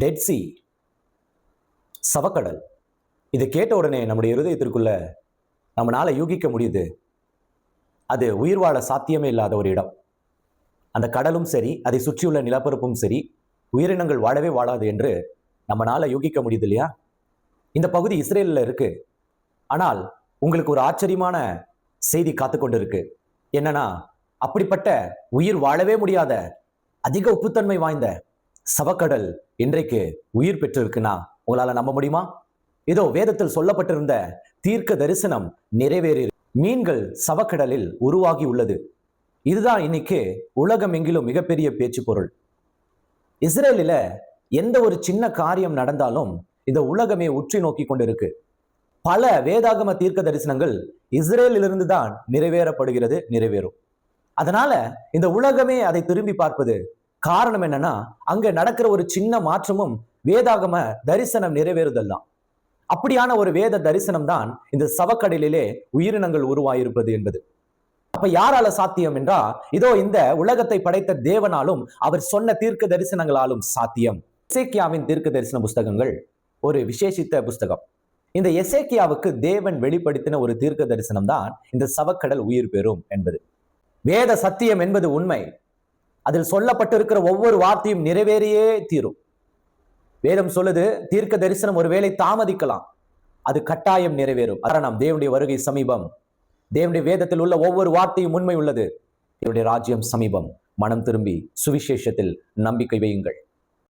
Dead C சவக்கடல். இது கேட்ட உடனே நம்முடைய இருதயத்திற்குள்ள நம்மளால யூகிக்க முடியுது. அது உயிர் வாழ சாத்தியமே இல்லாத ஒரு இடம். அந்த கடலும் சரி அதை சுற்றியுள்ள நிலப்பரப்பும் சரி உயிரினங்கள் வாழவே வாழாது என்று நம்மளால யூகிக்க முடியுது இல்லையா? இந்த பகுதி இஸ்ரேலில் இருக்கு. ஆனால் உங்களுக்கு ஒரு ஆச்சரியமான செய்தி காத்து கொண்டு இருக்கு என்னன்னா அப்படிப்பட்ட உயிர் வாழவே முடியாத அதிக உப்புத்தன்மை வாய்ந்த சவக்கடல் இன்றைக்கு உயிர் பெற்றிருக்குன்னா உங்களால நம்ப முடியுமா? இதோ வேதத்தில் சொல்லப்பட்டிருந்த தீர்க்க தரிசனம் நிறைவேறி மீன்கள் சவக்கடலில் உருவாகி உள்ளது. இதுதான் இன்னைக்கு உலகம் எங்கிலும் மிகப்பெரிய பேச்சு பொருள். இஸ்ரேலில எந்த ஒரு சின்ன காரியம் நடந்தாலும் இந்த உலகமே உற்றி நோக்கி கொண்டிருக்கு. பல வேதாகம தீர்க்க தரிசனங்கள் இஸ்ரேலிலிருந்து தான் நிறைவேறப்படுகிறது நிறைவேறும். அதனால இந்த உலகமே அதை திரும்பி பார்ப்பது காரணம் என்னன்னா அங்க நடக்கிற ஒரு சின்ன மாற்றமும் வேதாகம தரிசனம் நிறைவேறுதல் தான் அப்படியான ஒரு வேத தரிசனம் தான் இந்த சவக்கடலிலே உயிரினங்கள் உருவாயிருப்பது என்பது. அப்ப யாரால சாத்தியம் என்றா இதோ இந்த உலகத்தை படைத்த தேவனாலும் அவர் சொன்ன தீர்க்க தரிசனங்களாலும் சாத்தியம். எசேக்கியாவின் தீர்க்க தரிசன புஸ்தகங்கள் ஒரு விசேஷித்த புஸ்தகம். இந்த எசேக்கியாவுக்கு தேவன் வெளிப்படுத்தின ஒரு தீர்க்க தரிசனம் தான் இந்த சவக்கடல் உயிர் பெறும் என்பது. வேத சத்தியம் என்பது உண்மை. அதில் சொல்லப்பட்டிருக்கிற ஒவ்வொரு வார்த்தையும் நிறைவேறியே தீரும். வேதம் சொல்லுது தீர்க்க தரிசனம் ஒருவேளை தாமதிக்கலாம். அது கட்டாயம் நிறைவேறும். காரணம் தேவனுடைய வருகை சமீபம். தேவனுடைய வேதத்தில் உள்ள ஒவ்வொரு வார்த்தையும் உண்மை உள்ளது. தேவனுடைய ராஜ்யம் சமீபம். மனம் திரும்பி சுவிசேஷத்தில் நம்பிக்கை வையுங்கள்.